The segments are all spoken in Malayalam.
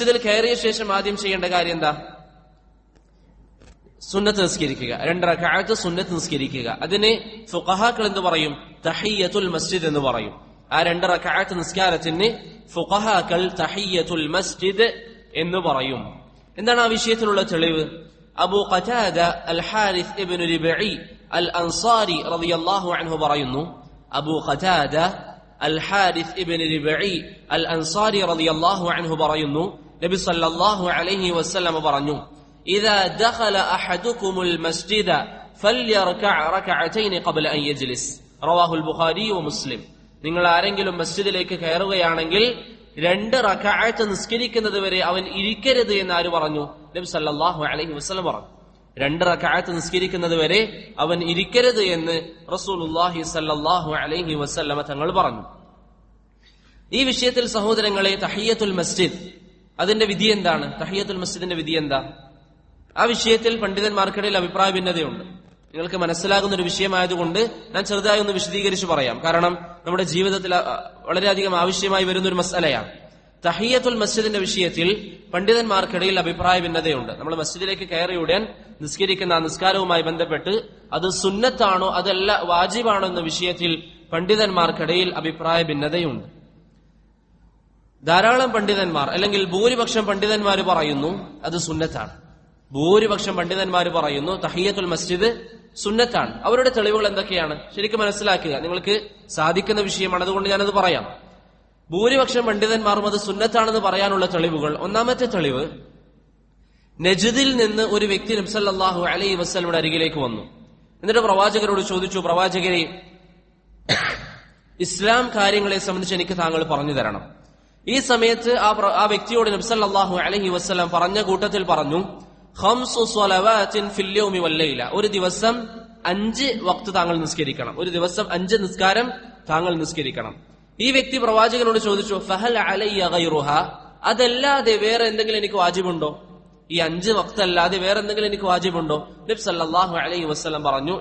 മസ്ജിദിൽ കയറിയ ശേഷം ആദ്യം ചെയ്യേണ്ട കാര്യം എന്താ? സുന്നത്ത് നിസ്കരിക്കുക. രണ്ടരക്കാലത്ത് സുന്നത്ത് നിസ്കരിക്കുക. അതിന് ഫുഖഹാക്കൾ എന്ന് പറയും? തഹിയത്തുൽ മസ്ജിദ് എന്ന് പറയും. ആ രണ്ടരക്കാലത്ത് നിസ്കാരത്തിന് ഫുഖഹാക്കൾ തഹിയത്തുൽ മസ്ജിദ് എന്ന് പറയും. എന്താണ് ആ വിഷയത്തിലുള്ള തെളിവ്? അബു ഖറ്റാദ അൽ ഹാരിസ് ഇബ്നു റിബഈ അൽ അൻസാരി റളിയല്ലാഹു അൻഹു പറയുന്നു അബു ഖറ്റാദ അൽ ഹാരിസ് ഇബ്നു റിബഈ അൽ അൻസാരി റളിയല്ലാഹു അൻഹു പറയുന്നു നബി സല്ലല്ലാഹു അലൈഹി വസല്ലം പറഞ്ഞു ഇദാ ദഖല അഹദുകുമുൽ മസ്ജിദ ഫല്യർകഅ റകഅതൈനി ഖബ്ല അൻ യജ്ലിസ്. റവാഹുൽ ബുഖാരി വ മുസ്ലിം. നിങ്ങൾ ആരെങ്കിലും മസ്ജിദിലേക്ക് കയറുകയാണെങ്കിൽ രണ്ട് റക്കാഴ്ച നിസ്കരിക്കുന്നത് വരെ അവൻ ഇരിക്കരുത് എന്ന് ആര് പറഞ്ഞു? നബി സല്ലല്ലാഹു അലൈഹി വസല്ലം പറഞ്ഞു. രണ്ട് റക്കാഴ്ച നിസ്കരിക്കുന്നത് വരെ അവൻ ഇരിക്കരുത് എന്ന് റസൂലുല്ലാഹി സല്ലല്ലാഹു അലൈഹി വസല്ലമ തങ്ങൾ പറഞ്ഞു. ഈ വിഷയത്തിൽ സഹോദരങ്ങളെ തഹിയത്തുൽ മസ്ജിദ് അതിന്റെ വിധി എന്താണ്? തഹിയത്തുൽ മസ്ജിദിന്റെ വിധി എന്താ? ആ വിഷയത്തിൽ പണ്ഡിതന്മാർക്കിടയിൽ അഭിപ്രായ ഭിന്നതയുണ്ട് നിങ്ങൾക്ക് മനസ്സിലാകുന്ന ഒരു വിഷയമായതുകൊണ്ട് ഞാൻ ചെറുതായി ഒന്ന് വിശദീകരിച്ച് പറയാം. കാരണം നമ്മുടെ ജീവിതത്തിൽ വളരെയധികം ആവശ്യമായി വരുന്ന ഒരു മസലയാണ് തഹിയത്തുൽ മസ്ജിദിന്റെ വിഷയത്തിൽ പണ്ഡിതന്മാർക്കിടയിൽ അഭിപ്രായ ഭിന്നതയുണ്ട് നമ്മൾ മസ്ജിദിലേക്ക് കയറിയുടൻ നിസ്കരിക്കുന്ന നിസ്കാരവുമായി ബന്ധപ്പെട്ട് അത് സുന്നത്താണോ അതല്ല വാജിബാണോ എന്ന വിഷയത്തിൽ പണ്ഡിതന്മാർക്കിടയിൽ അഭിപ്രായ ഭിന്നതയുണ്ട് ധാരാളം പണ്ഡിതന്മാർ അല്ലെങ്കിൽ ഭൂരിപക്ഷം പണ്ഡിതന്മാർ പറയുന്നു അത് സുന്നത്താണ്. ഭൂരിപക്ഷം പണ്ഡിതന്മാർ പറയുന്നു തഹിയത്തുൽ മസ്ജിദ് സുന്നത്താണ്. അവരുടെ തെളിവുകൾ എന്തൊക്കെയാണ്? ശരിക്കും മനസ്സിലാക്കുക. നിങ്ങൾക്ക് സാധിക്കുന്ന വിഷയമാണ്. അതുകൊണ്ട് ഞാനത് പറയാം. ഭൂരിപക്ഷം പണ്ഡിതന്മാരും അത് സുന്നത്താണെന്ന് പറയാനുള്ള തെളിവുകൾ. ഒന്നാമത്തെ തെളിവ് നജദിൽ നിന്ന് ഒരു വ്യക്തി നബ്സല്ലാഹു അലൈ വസ്ലമിയുടെ അരികിലേക്ക് വന്നു. എന്നിട്ട് പ്രവാചകരോട് ചോദിച്ചു പ്രവാചകരെ ഇസ്ലാം കാര്യങ്ങളെ സംബന്ധിച്ച് എനിക്ക് താങ്കൾ പറഞ്ഞു തരണം. ഈ സമയത്ത് ആ ആ വ്യക്തിയോട് നബ്സല്ലാഹു അലഹി വസ്ലം പറഞ്ഞ കൂട്ടത്തിൽ പറഞ്ഞു. ഒരു ദിവസം അഞ്ച് വക്ത് താങ്കൾ നിസ്കരിക്കണം. ഒരു ദിവസം അഞ്ച് നിസ്കാരം താങ്കൾ നിസ്കരിക്കണം. ഈ വ്യക്തി പ്രവാചകനോട് ചോദിച്ചു ഫഹൽ അലയ്യ ഗൈറുഹ? അതല്ലാതെ വേറെ എന്തെങ്കിലും എനിക്ക് വാജിബുണ്ടോ? ഈ അഞ്ച് വക്തല്ലാതെ വേറെ എന്തെങ്കിലും എനിക്ക് വാജിബുണ്ടോ? നബി സല്ലല്ലാഹു അലൈഹി വസല്ലം പറഞ്ഞു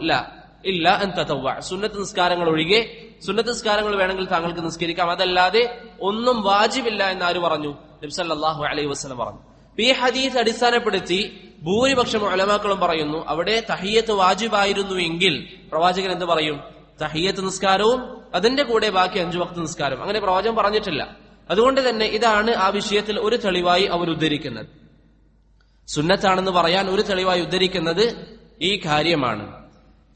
ഇല്ല തതവ്വ. സുന്നത്ത് നിസ്കാരങ്ങൾ ഒഴികെ സുന്നത്ത് നിസ്കാരങ്ങൾ വേണമെങ്കിൽ താങ്കൾക്ക് നിസ്കരിക്കാം. അതല്ലാതെ ഒന്നും വാജിബില്ല എന്ന് ആര് പറഞ്ഞു? നബി സല്ലല്ലാഹു അലൈഹി വസ്ലം പറഞ്ഞു. ഈ ഹദീസ് അടിസ്ഥാനപ്പെടുത്തി ഭൂരിപക്ഷം ഉലമാക്കളും പറയുന്നു അവിടെ തഹിയത്ത് വാജിബായിരുന്നു എങ്കിൽ പ്രവാചകൻ എന്ത് പറയും? തഹിയത്ത് നിസ്കാരവും അതിന്റെ കൂടെ ബാക്കി അഞ്ചു വക്ത നിസ്കാരം അങ്ങനെ പ്രവാചകൻ പറഞ്ഞിട്ടില്ല. അതുകൊണ്ട് തന്നെ ഇതാണ് ആ വിഷയത്തിൽ ഒരു തെളിവായി അവർ ഉദ്ധരിക്കുന്നത്. സുന്നത്താണെന്ന് പറയാൻ ഒരു തെളിവായി ഉദ്ധരിക്കുന്നത് ഈ കാര്യമാണ്.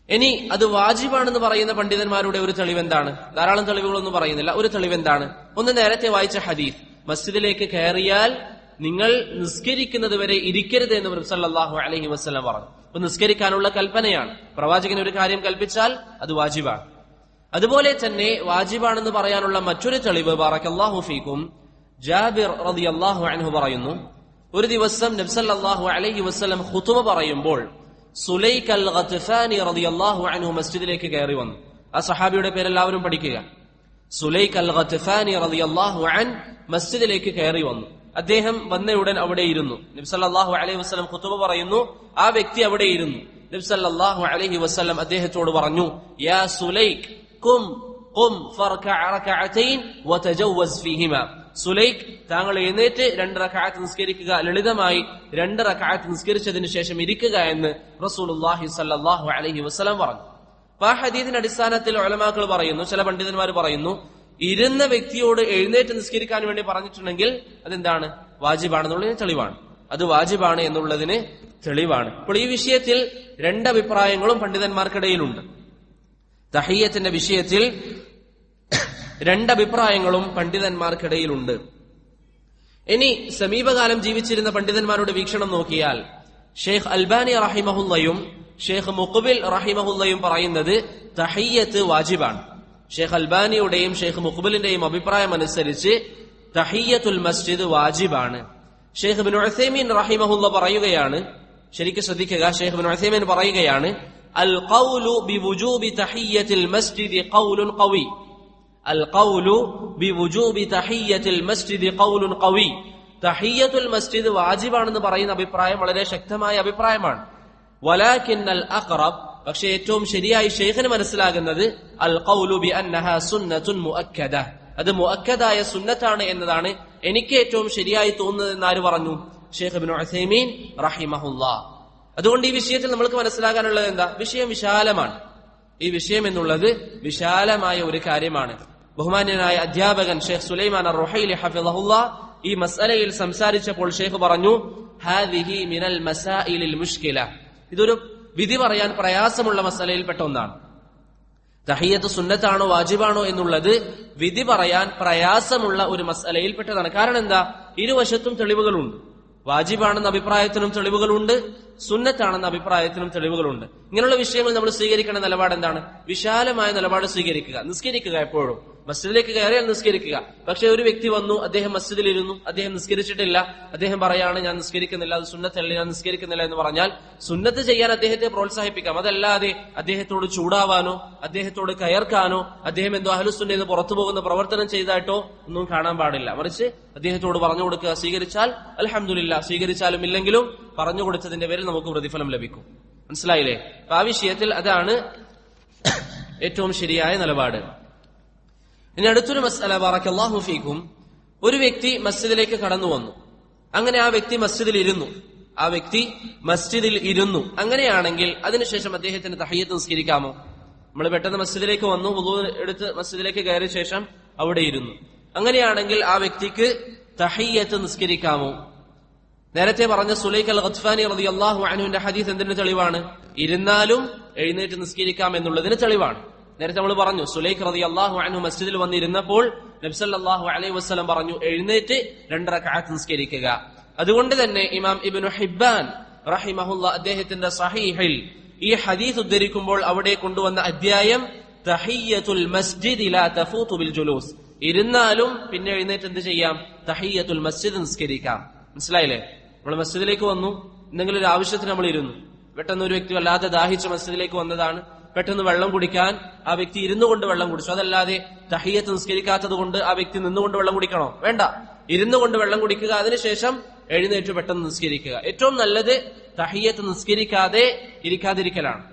ഇനി അത് വാജിബാണെന്ന് പറയുന്ന പണ്ഡിതന്മാരുടെ ഒരു തെളിവ് എന്താണ് ധാരാളം തെളിവുകളൊന്നും പറയുന്നില്ല. ഒരു തെളിവ് എന്താണ് ഒന്ന് നേരത്തെ വായിച്ച ഹദീഫ് മസ്ജിദിലേക്ക് കയറിയാൽ നിങ്ങൾ നിസ്കരിക്കുന്നത് വരെ ഇരിക്കരുത് എന്ന് നബി സല്ലല്ലാഹു അലൈഹി വസല്ലം പറഞ്ഞു. അപ്പൊ നിസ്കരിക്കാനുള്ള കൽപ്പനയാണ്. പ്രവാചകൻ ഒരു കാര്യം കൽപ്പിച്ചാൽ അത് വാജിബാണ്. അതുപോലെ തന്നെ വാജിബാണെന്ന് പറയാനുള്ള മറ്റൊരു തെളിവ് ബാറക്കല്ലാഹു ജാബിർ റളിയല്ലാഹു അൻഹു പറയുന്നു. ഒരു ദിവസം നബ്സല്ലാഹു അലഹി വസ്ലം ഹുത്തുമ പറയുമ്പോൾ സുലൈഖ് അൽ ഖത്ഫാനി റളിയല്ലാഹു അൻഹു മസ്ജിദിലേക്ക് കയറി വന്നു. ആ സഹാബിയുടെ പേര് എല്ലാവരും പഠിക്കുക. സുലൈഖ് അൽ ഖത്ഫാനി റളിയല്ലാഹു അൻ മസ്ജിദിലേക്ക് കയറി വന്നു. അദ്ദേഹം വന്നയുടൻ അവിടെ ഇരുന്നു. നബ്സല്ലാഹു അലൈഹി വസ്ലം ഖുതുബ പറയുന്നു ആ വ്യക്തി അവിടെ ഇരുന്നു. നബ്സല്ലാഹു അലൈഹി വസ്ലം അദ്ദേഹത്തോട് പറഞ്ഞു യാ സുലൈഖ് കും കും ഫർകഅ റകഅതൈൻ وتجوز ഫീഹിമ. സുലൈഖ് താങ്കൾ എഴുന്നേറ്റ് രണ്ട് റക്അത്ത് നിസ്കരിക്കുക ലളിതമായി രണ്ട് റക്അത്ത് നിസ്കരിച്ചതിന് ശേഷം ഇരിക്കുക എന്ന് സ്വല്ലല്ലാഹു അലൈഹി വസല്ലം പറഞ്ഞു. അപ്പൊ ആ ഹദീദിന്റെ അടിസ്ഥാനത്തിൽ ഒലമാക്കൾ പറയുന്നു ചില പണ്ഡിതന്മാർ പറയുന്നു ഇരുന്ന വ്യക്തിയോട് എഴുന്നേറ്റ് നിസ്കരിക്കാൻ വേണ്ടി പറഞ്ഞിട്ടുണ്ടെങ്കിൽ അതെന്താണ്? വാജിബാണെന്നുള്ളതിന് തെളിവാണ്. അത് വാജിബാണ് എന്നുള്ളതിന് തെളിവാണ്. ഇപ്പോൾ ഈ വിഷയത്തിൽ രണ്ടഭിപ്രായങ്ങളും പണ്ഡിതന്മാർക്കിടയിലുണ്ട്. തഹയ്യത്തിന്റെ വിഷയത്തിൽ രണ്ടഭിപ്രായങ്ങളും പണ്ഡിതന്മാർക്കിടയിലുണ്ട്. ഇനി സമീപകാലം ജീവിച്ചിരുന്ന പണ്ഡിതന്മാരുടെ വീക്ഷണം നോക്കിയാൽ ഷെയ്ഖ് അൽബാനി റഹിമഹുല്ലയും ഷെയ്ഖ് മുഖബിൽ റഹിമഹുല്ലയും പറയുന്നത് തഹയ്യത്ത് വാജിബാണ്. ഷെയ്ഖ് അൽബാനിയുടെയും ഷെയ്ഖ് മുഖബിലിന്റെയും അഭിപ്രായം അനുസരിച്ച് തഹയ്യത്തുൽ മസ്ജിദ് വാജിബാണ്. ഷെയ്ഖ് ബിൻ ഉസൈമീൻ റഹിമഹുല്ല പറയുകയാണ് ശരിക്കും ശ്രദ്ധിക്കുക ഷെയ്ഖ് ബിൻ ഉസൈമീൻ പറയുകയാണ് അൽ കൗലു ഖൗലു ബിവുജൂബി തഹയ്യത്തിൽ മസ്ജിദ് ഖൗലുൻ ഖവി. القول بوجوب تحية المسجد قول قوي തഹിയത്തുൽ മസ്ജിദ് വാജിബാണെന്ന് പറയുന്ന അഭിപ്രായം വളരെ ശക്തമായ അഭിപ്രായമാണ് വലാക്കിൻ അൽ അഖറബ് പക്ഷെ ഏറ്റവും ശരിയായി ഷെയ്ഖിന് മനസ്സിലാകുന്നത് അൽ ഖൗലു ബി അന്നഹ സുന്നത്തുൻ മുഅക്കദ അത് മുഅക്കദായ സുന്നത്താണ് എന്നതാണ് എനിക്ക് ഏറ്റവും ശരിയായി തോന്നുന്നത് എന്ന് ആര് പറഞ്ഞു ഷേഖ് ബിൻ ഉസൈമീൻ റഹിമഹുല്ല അതുകൊണ്ട് ഈ വിഷയത്തിൽ നമ്മൾക്ക് മനസ്സിലാക്കാനുള്ളത് എന്താ വിഷയം വിശാലമാണ് ഈ വിഷയം എന്നുള്ളത് വിശാലമായ ഒരു കാര്യമാണ് ബഹുമാന്യനായ അധ്യാപകൻ ഷെയ്ഖ് സുലൈമാൻ റുഹൈലി ഹഫിദഹുല്ല ഈ മസലയിൽ സംസാരിച്ചപ്പോൾ ഷെയ്ഖ് പറഞ്ഞു ഹാദിഹി മിനൽ മസായിലിൽ മുഷ്കില. ഇതൊരു വിധി പറയാൻ പ്രയാസമുള്ള മസലയിൽപ്പെട്ട ഒന്നാണ്. തഹിയത്ത് സുന്നത്താണോ വാജിബാണോ എന്നുള്ളത് വിധി പറയാൻ പ്രയാസമുള്ള ഒരു മസലയിൽപ്പെട്ടതാണ് കാരണം എന്താ? ഇരുവശത്തും തെളിവുകളുണ്ട്. വാജിബാണെന്ന അഭിപ്രായത്തിനും തെളിവുകളുണ്ട് സുന്നത്താണെന്ന അഭിപ്രായത്തിനും തെളിവുകളുണ്ട്. ഇങ്ങനെയുള്ള വിഷയങ്ങൾ നമ്മൾ സ്വീകരിക്കേണ്ട നിലപാട് എന്താണ് വിശാലമായ നിലപാട് സ്വീകരിക്കുക നിസ്കരിക്കുക എപ്പോഴും. മസ്ജിദിലേക്ക് കയറിയാൽ നിസ്കരിക്കുക. പക്ഷെ ഒരു വ്യക്തി വന്നു അദ്ദേഹം മസ്ജിദിൽ ഇരുന്നു അദ്ദേഹം നിസ്കരിച്ചിട്ടില്ല. അദ്ദേഹം പറയാണ് ഞാൻ നിസ്കരിക്കുന്നില്ല അത് സുന്നത്തല്ല ഞാൻ നിസ്കരിക്കുന്നില്ല എന്ന് പറഞ്ഞാൽ സുന്നത്ത് ചെയ്യാൻ അദ്ദേഹത്തെ പ്രോത്സാഹിപ്പിക്കാം. അതല്ലാതെ അദ്ദേഹത്തോട് ചൂടാവാനോ അദ്ദേഹത്തോട് കയർക്കാനോ അദ്ദേഹം എന്തോ അഹലുസുന്നെ എന്ന് പുറത്തു പോകുന്ന പ്രവർത്തനം ചെയ്തായിട്ടോ ഒന്നും കാണാൻ പാടില്ല. മറിച്ച് അദ്ദേഹത്തോട് പറഞ്ഞു കൊടുക്കുക സ്വീകരിച്ചാൽ അലഹമില്ല സ്വീകരിച്ചാലും ഇല്ലെങ്കിലും പറഞ്ഞു കൊടുത്തതിന്റെ പേരിൽ നമുക്ക് പ്രതിഫലം ലഭിക്കും. മനസ്സിലായില്ലേ? ആ വിഷയത്തിൽ അതാണ് ഏറ്റവും ശരിയായ നിലപാട്. ഇനി അടുത്തൊരു മസ്അല ബാറക്കല്ലാഹു ഫീഖും ഒരു വ്യക്തി മസ്ജിദിലേക്ക് കടന്നു വന്നു. അങ്ങനെ ആ വ്യക്തി മസ്ജിദിൽ ഇരുന്നു ആ വ്യക്തി മസ്ജിദിൽ ഇരുന്നു. അങ്ങനെയാണെങ്കിൽ അതിനുശേഷം അദ്ദേഹത്തിന് തഹയ്യത്ത് നിസ്കരിക്കാമോ? നമ്മൾ പെട്ടെന്ന് മസ്ജിദിലേക്ക് വന്നു വുളു എടുത്ത് മസ്ജിദിലേക്ക് കയറിയ ശേഷം അവിടെ ഇരുന്നു. അങ്ങനെയാണെങ്കിൽ ആ വ്യക്തിക്ക് തഹയ്യത്ത് നിസ്കരിക്കാമോ? നേരത്തെ പറഞ്ഞ സുലൈഖ് അൽ ഖത്ഫാനി റളിയല്ലാഹു അള്ളാഹു അനുവിന്റെ ഹദീസ് എന്തിന് തെളിവാണ്? ഇരുന്നാലും എഴുന്നേറ്റ് നിസ്കരിക്കാം എന്നുള്ളതിന് തെളിവാണ്. നേരത്തെ നമ്മൾ പറഞ്ഞു സുലൈഖ് റതി അള്ളാഹു അനു മസ്ജിദിൽ വന്നിരുന്നപ്പോൾ നബ്സല്ലാഹു അലൈഹി വസ്ലം പറഞ്ഞു എഴുന്നേറ്റ് രണ്ടര കാത്ത് നിസ്കരിക്കുക. അതുകൊണ്ട് തന്നെ ഇമാം ഇബിനു ഹിബാൻ റഹിമഹുല്ല അദ്ദേഹത്തിന്റെ സഹീഹിൽ ഈ ഹദീസ് ഉദ്ധരിക്കുമ്പോൾ അവിടെ കൊണ്ടുവന്ന അധ്യായം തഹിയ്യത്തുൽ മസ്ജിദ് ബിൽ ജുലൂസ്. ഇരുന്നാലും പിന്നെ എഴുന്നേറ്റ് എന്ത് ചെയ്യാം? തഹയ്യത്തുൽ മസ്ജിദ് നിസ്കരിക്കാം. മനസ്സിലായില്ലേ? നമ്മൾ മസ്ജിദിലേക്ക് വന്നു. എന്തെങ്കിലും ഒരു ആവശ്യത്തിന് നമ്മൾ ഇരുന്നു. പെട്ടെന്ന് ഒരു വ്യക്തി വല്ലാതെ ദാഹിച്ച് മസ്ജിദിലേക്ക് വന്നതാണ്. പെട്ടെന്ന് വെള്ളം കുടിക്കാൻ ആ വ്യക്തി ഇരുന്നു കൊണ്ട് വെള്ളം കുടിച്ചു. അതല്ലാതെ തഹിയത്ത് നിസ്കരിക്കാത്തത് കൊണ്ട് ആ വ്യക്തി നിന്നുകൊണ്ട് വെള്ളം കുടിക്കണോ? വേണ്ട. ഇരുന്നു കൊണ്ട് വെള്ളം കുടിക്കുക അതിനുശേഷം എഴുന്നേറ്റ് പെട്ടെന്ന് നിസ്കരിക്കുക. ഏറ്റവും നല്ലത് തഹിയത്ത് നിസ്കരിക്കാതെ ഇരിക്കാതിരിക്കലാണ്.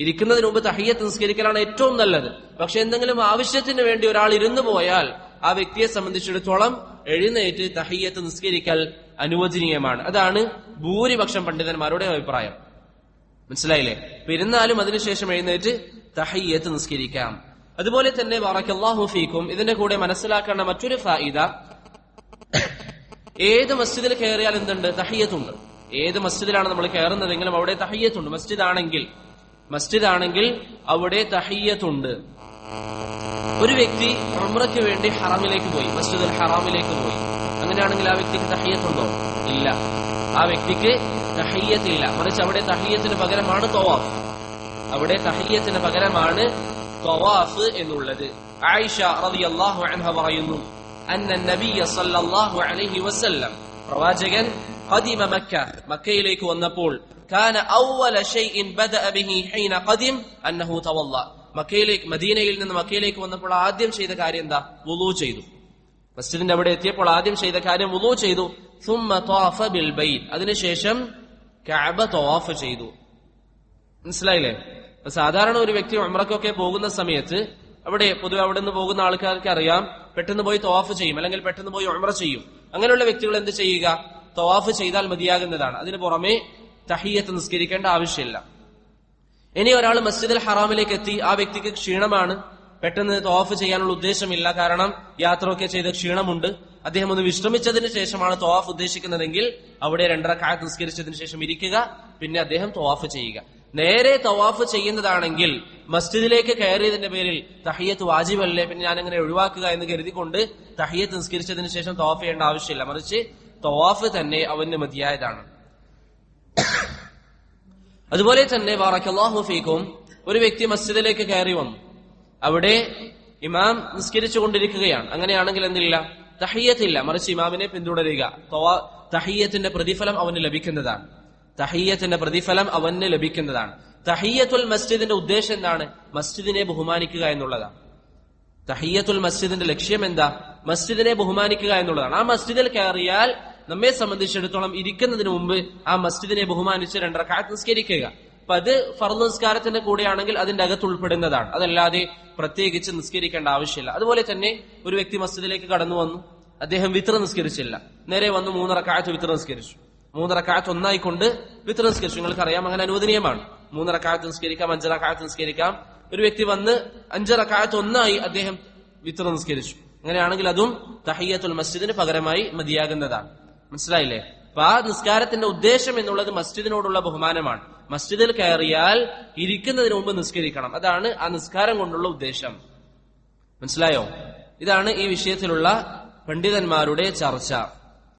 ഇരിക്കുന്നതിന് മുമ്പ് തഹിയത്ത് നിസ്കരിക്കലാണ് ഏറ്റവും നല്ലത്. പക്ഷെ എന്തെങ്കിലും ആവശ്യത്തിന് വേണ്ടി ഒരാൾ ഇരുന്നു പോയാൽ ആ വ്യക്തിയെ സംബന്ധിച്ചിടത്തോളം എഴുന്നേറ്റ് തഹിയത്ത് നിസ്കരിക്കൽ അനുവദനീയമാണ്. അതാണ് ഭൂരിപക്ഷം പണ്ഡിതന്മാരുടെ അഭിപ്രായം. മനസ്സിലായില്ലേ? പെരുന്നാലും അതിനുശേഷം എഴുന്നേറ്റ് തഹയ്യത്ത് നിസ്കരിക്കാം. അതുപോലെ തന്നെ വറക്കല്ലാഹു ഫീക്കും ഇതിന്റെ കൂടെ മനസ്സിലാക്കേണ്ട മറ്റൊരു ഫായിദ ഏത് മസ്ജിദിൽ കയറിയാൽ എന്തുണ്ട്? തഹയ്യത്തുണ്ട്. ഏത് മസ്ജിദിലാണ് നമ്മൾ കയറുന്നതെങ്കിലും അവിടെ തഹയ്യത്തുണ്ട്. മസ്ജിദ് ആണെങ്കിൽ മസ്ജിദ് ആണെങ്കിൽ അവിടെ തഹയ്യത്തുണ്ട്. ഒരു വ്യക്തി ഉംറയ്ക്ക് വേണ്ടി ഹറാമിലേക്ക് പോയി മസ്ജിദുൽ ഹറാമിലേക്ക് പോയി. അങ്ങനെയാണെങ്കിൽ ആ വ്യക്തിക്ക് തഹയ്യത്തുണ്ടോ? ഇല്ല. ആ വ്യക്തിക്ക് തഹയ്യത്തില്ല മറിച്ച് അവിടെ തഹയ്യത്തിന് പകരമാണ് തവാഫ് അവിടെ തഹയ്യത്തിന് പകരമാണ് തവാഫ് എന്നുള്ളത് ആയിഷ റളിയല്ലാഹു അൻഹ പറയുന്നു അന്ന നബിയ സല്ലല്ലാഹു അലൈഹി വസല്ലം പ്രവാചകൻ قدم مكة മക്കയിലേക്ക് വന്നപ്പോൾ كان أول شيء بدأ به حين قدم أنه تولى മക്കയിലേക്ക് മദീനയിൽ നിന്ന് മക്കയിലേക്ക് വന്നപ്പോൾ ആദ്യം ചെയ്ത കാര്യം എന്താ വുളു ചെയ്തു മസ്ജിദിന്റെ അവിടെ എത്തിയപ്പോൾ ആദ്യം ചെയ്ത കാര്യം വുളു ചെയ്തു ثم طاف بالبيت അതിനുശേഷം കഅബ തവാഫ് ചെയ്തു. മനസ്സിലായില്ലേ? സാധാരണ ഒരു വ്യക്തി ഉമ്രക്കൊക്കെ പോകുന്ന സമയത്ത് അവിടെ പൊതുവെ അവിടെ നിന്ന് പോകുന്ന ആൾക്കാർക്ക് അറിയാം പെട്ടെന്ന് പോയി തവാഫ് ചെയ്യും അല്ലെങ്കിൽ പെട്ടെന്ന് പോയി ഉമ്ര ചെയ്യും. അങ്ങനെയുള്ള വ്യക്തികൾ എന്ത് ചെയ്യുക? തവാഫ് ചെയ്താൽ മതിയാകുന്നതാണ്. അതിന് പുറമെ തഹിയത്ത് നിസ്കരിക്കേണ്ട ആവശ്യമില്ല. ഇനി ഒരാൾ മസ്ജിദുൽ ഹറാമിലേക്ക് എത്തി ആ വ്യക്തിക്ക് ക്ഷീണമാണ്. പെട്ടെന്ന് തവാഫ് ചെയ്യാനുള്ള ഉദ്ദേശമില്ല. കാരണം യാത്രയൊക്കെ ചെയ്ത ക്ഷീണമുണ്ട്. അദ്ദേഹം ഒന്ന് വിശ്രമിച്ചതിന് ശേഷമാണ് തവാഫ് ഉദ്ദേശിക്കുന്നതെങ്കിൽ അവിടെ രണ്ടര കാലത്ത് നിസ്കരിച്ചതിന് ശേഷം ഇരിക്കുക പിന്നെ അദ്ദേഹം തവാഫ് ചെയ്യുക. നേരെ തവാഫ് ചെയ്യുന്നതാണെങ്കിൽ മസ്ജിദിലേക്ക് കയറിയതിന്റെ പേരിൽ തഹിയത്ത് വാജിബല്ലേ പിന്നെ ഞാൻ അങ്ങനെ ഒഴിവാക്കുക എന്ന് കരുതിക്കൊണ്ട് തഹിയത്ത് നിസ്കരിച്ചതിന് ശേഷം തവാഫ് ചെയ്യേണ്ട ആവശ്യമില്ല. മറിച്ച് തവാഫ് തന്നെ അവന് മതിയായതാണ്. അതുപോലെ തന്നെ ബാറക്കല്ലാഹു ഫീക്കും ഒരു വ്യക്തി മസ്ജിദിലേക്ക് കയറി വന്നു. അവിടെ ഇമാം നിസ്കരിച്ചു കൊണ്ടിരിക്കുകയാണ് അങ്ങനെയാണെങ്കിൽ എന്തില്ല? തഹയ്യത്തില്ല മറിച്ച് ഇമാമിനെ പിന്തുടരുക. തഹയ്യത്തിന്റെ പ്രതിഫലം അവന് ലഭിക്കുന്നതാണ്. തഹയ്യത്തിന്റെ പ്രതിഫലം അവന് ലഭിക്കുന്നതാണ്. തഹയ്യത്തുൽ മസ്ജിദിന്റെ ഉദ്ദേശം എന്താണ്? മസ്ജിദിനെ ബഹുമാനിക്കുക എന്നുള്ളതാണ്. തഹയ്യത്തുൽ മസ്ജിദിന്റെ ലക്ഷ്യം എന്താ? മസ്ജിദിനെ ബഹുമാനിക്കുക എന്നുള്ളതാണ്. ആ മസ്ജിദിൽ കയറിയാൽ നമ്മെ സംബന്ധിച്ചിടത്തോളം ഇരിക്കുന്നതിന് മുമ്പ് ആ മസ്ജിദിനെ ബഹുമാനിച്ച് രണ്ടരക്കാലത്ത് നിസ്കരിക്കുക. അപ്പൊ അത് ഫർദ് നിസ്കാരത്തിന്റെ കൂടെയാണെങ്കിൽ അതിന്റെ അകത്ത് ഉൾപ്പെടുന്നതാണ്. അതല്ലാതെ പ്രത്യേകിച്ച് നിസ്കരിക്കേണ്ട ആവശ്യമില്ല. അതുപോലെ തന്നെ ഒരു വ്യക്തി മസ്ജിദിലേക്ക് കടന്നു വന്നു. അദ്ദേഹം വിത്ര നിസ്കരിച്ചില്ല. നേരെ വന്ന് മൂന്നര കാഴ്ച വിത്ര നിസ്കരിച്ചു. മൂന്നര കാഴ്ച ഒന്നായിക്കൊണ്ട് വിത്ര നിസ്കരിച്ചു. നിങ്ങൾക്ക് അറിയാം അങ്ങനെ അനുവദനീയമാണ്. മൂന്നര കാഴ്ച നിസ്കരിക്കാം അഞ്ച് കാഴ്ച നിസ്കരിക്കാം. ഒരു വ്യക്തി വന്ന് അഞ്ച് കാഴ്ച ഒന്നായി അദ്ദേഹം വിത്ര നിസ്കരിച്ചു. അങ്ങനെയാണെങ്കിൽ അതും തഹയ്യത്തുൽ മസ്ജിദിന് പകരമായി മതിയാകുന്നതാണ്. മനസ്സിലായില്ലേ? അപ്പൊ ആ നിസ്കാരത്തിന്റെ ഉദ്ദേശം എന്നുള്ളത് മസ്ജിദിനോടുള്ള ബഹുമാനമാണ്. മസ്ജിദിൽ കയറിയാൽ ഇരിക്കുന്നതിന് മുമ്പ് നിസ്കരിക്കണം. അതാണ് ആ നിസ്കാരം കൊണ്ടുള്ള ഉദ്ദേശം. മനസ്സിലായോ? ഇതാണ് ഈ വിഷയത്തിലുള്ള പണ്ഡിതന്മാരുടെ ചർച്ച.